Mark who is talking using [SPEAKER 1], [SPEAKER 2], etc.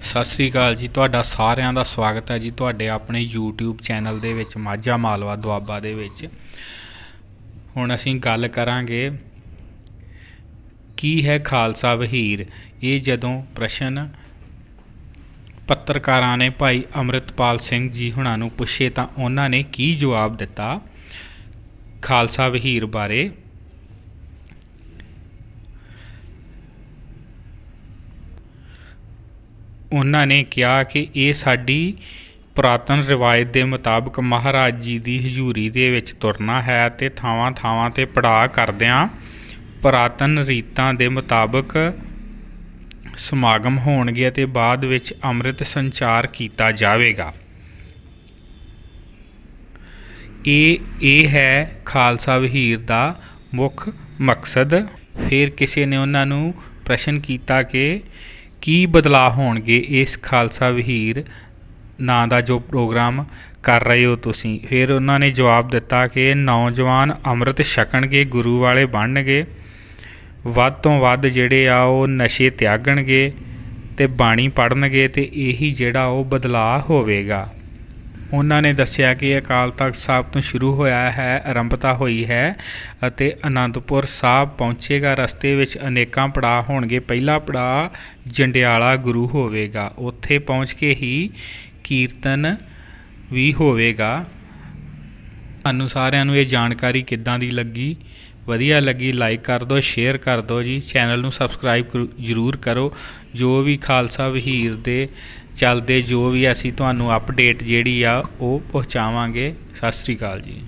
[SPEAKER 1] ਸਤਿ ਸ੍ਰੀ ਅਕਾਲ ਜੀ, ਤੁਹਾਡਾ ਸਾਰਿਆਂ ਦਾ ਸਵਾਗਤ ਹੈ ਜੀ ਤੁਹਾਡੇ ਆਪਣੇ YouTube ਚੈਨਲ ਦੇ ਵਿੱਚ, ਮਾਝਾ ਮਾਲਵਾ ਦੁਆਬਾ ਦੇ ਵਿੱਚ। ਹੁਣ ਅਸੀਂ ਗੱਲ ਕਰਾਂਗੇ, ਕੀ ਹੈ ਖਾਲਸਾ ਵਹੀਰ? ਇਹ ਜਦੋਂ ਪ੍ਰਸ਼ਨ ਪੱਤਰਕਾਰਾਂ ਨੇ ਭਾਈ ਅੰਮ੍ਰਿਤਪਾਲ ਸਿੰਘ ਜੀ ਹੁਣਾਂ ਨੂੰ ਪੁੱਛੇ ਤਾਂ ਉਹਨਾਂ ਨੇ ਕੀ ਜਵਾਬ ਦਿੱਤਾ? ਖਾਲਸਾ ਵਹੀਰ ਬਾਰੇ ਉਹਨਾਂ ਨੇ ਕਿਹਾ ਕਿ ਇਹ ਸਾਡੀ ਪੁਰਾਤਨ ਰਿਵਾਇਤ ਦੇ ਮੁਤਾਬਕ ਮਹਾਰਾਜ ਜੀ ਦੀ ਹਜ਼ੂਰੀ ਦੇ ਵਿੱਚ ਤੁਰਨਾ ਹੈ ਤੇ ਥਾਵਾਂ ਥਾਵਾਂ ਤੇ ਪੜਾਅ ਕਰਦਿਆਂ ਪੁਰਾਤਨ ਰੀਤਾਂ ਦੇ ਮੁਤਾਬਕ ਸਮਾਗਮ ਹੋਣਗੇ ਅਤੇ ਬਾਅਦ ਵਿੱਚ ਅੰਮ੍ਰਿਤ ਸੰਚਾਰ ਕੀਤਾ ਜਾਵੇਗਾ। ਇਹ ਇਹ ਹੈ ਖਾਲਸਾ ਵਹੀਰ ਦਾ ਮੁੱਖ ਮਕਸਦ। ਫਿਰ ਕਿਸੇ ਨੇ ਉਹਨਾਂ ਨੂੰ ਪ੍ਰਸ਼ਨ ਕੀਤਾ ਕਿ ਕੀ ਬਦਲਾਅ ਹੋਣਗੇ ਇਸ ਖਾਲਸਾ ਵਹੀਰ ਨਾਂ ਦਾ ਜੋ ਪ੍ਰੋਗਰਾਮ ਕਰ ਰਹੇ ਹੋ ਤੁਸੀਂ? ਫਿਰ ਉਹਨਾਂ ਨੇ ਜਵਾਬ ਦਿੱਤਾ ਕਿ ਨੌਜਵਾਨ ਅੰਮ੍ਰਿਤ ਛਕਣਗੇ, ਗੁਰੂ ਵਾਲੇ ਬਣਨਗੇ, ਵੱਧ ਤੋਂ ਵੱਧ ਜਿਹੜੇ ਆ ਉਹ ਨਸ਼ੇ ਤਿਆਗਣਗੇ ਤੇ ਬਾਣੀ ਪੜ੍ਹਨਗੇ ਤੇ ਇਹੀ ਜਿਹੜਾ ਉਹ ਬਦਲਾਅ ਹੋਵੇਗਾ। ਉਹਨਾਂ ਨੇ ਦੱਸਿਆ ਕਿ ਅਕਾਲ ਤਖਤ ਸਾਹਿਬ ਤੋਂ ਸ਼ੁਰੂ ਹੋਇਆ ਹੈ, ਆਰੰਭਤਾ ਹੋਈ ਹੈ ਅਤੇ ਅਨੰਦਪੁਰ ਸਾਹਿਬ ਪਹੁੰਚੇਗਾ। ਰਸਤੇ ਵਿੱਚ ਅਨੇਕਾਂ ਪੜਾਅ ਹੋਣਗੇ। ਪਹਿਲਾ ਪੜਾਅ ਜੰਡਿਆਲਾ ਗੁਰੂ ਹੋਵੇਗਾ। ਉੱਥੇ ਪਹੁੰਚ ਕੇ ਹੀ ਕੀਰਤਨ ਵੀ ਹੋਵੇਗਾ। ਤੁਹਾਨੂੰ ਸਾਰਿਆਂ ਨੂੰ ਇਹ ਜਾਣਕਾਰੀ ਕਿੱਦਾਂ ਦੀ ਲੱਗੀ? ਵਧੀਆ ਲੱਗੀ ਲਾਈਕ ਕਰ ਦਿਓ ਸ਼ੇਅਰ ਕਰ ਦਿਓ ਜੀ। ਚੈਨਲ ਨੂੰ ਸਬਸਕ੍ਰਾਈਬ ਕਰੋ- ਜ਼ਰੂਰ ਕਰੋ। ਜੋ ਵੀ ਖਾਲਸਾ ਵਹੀਰ ਦੇ ਚੱਲਦੇ, ਜੋ ਵੀ ਅਸੀਂ ਤੁਹਾਨੂੰ ਅਪਡੇਟ ਜਿਹੜੀ ਆ, ਉਹ ਪਹੁੰਚਾਵਾਂਗੇ। ਸਤਿ ਸ੍ਰੀ ਅਕਾਲ ਜੀ।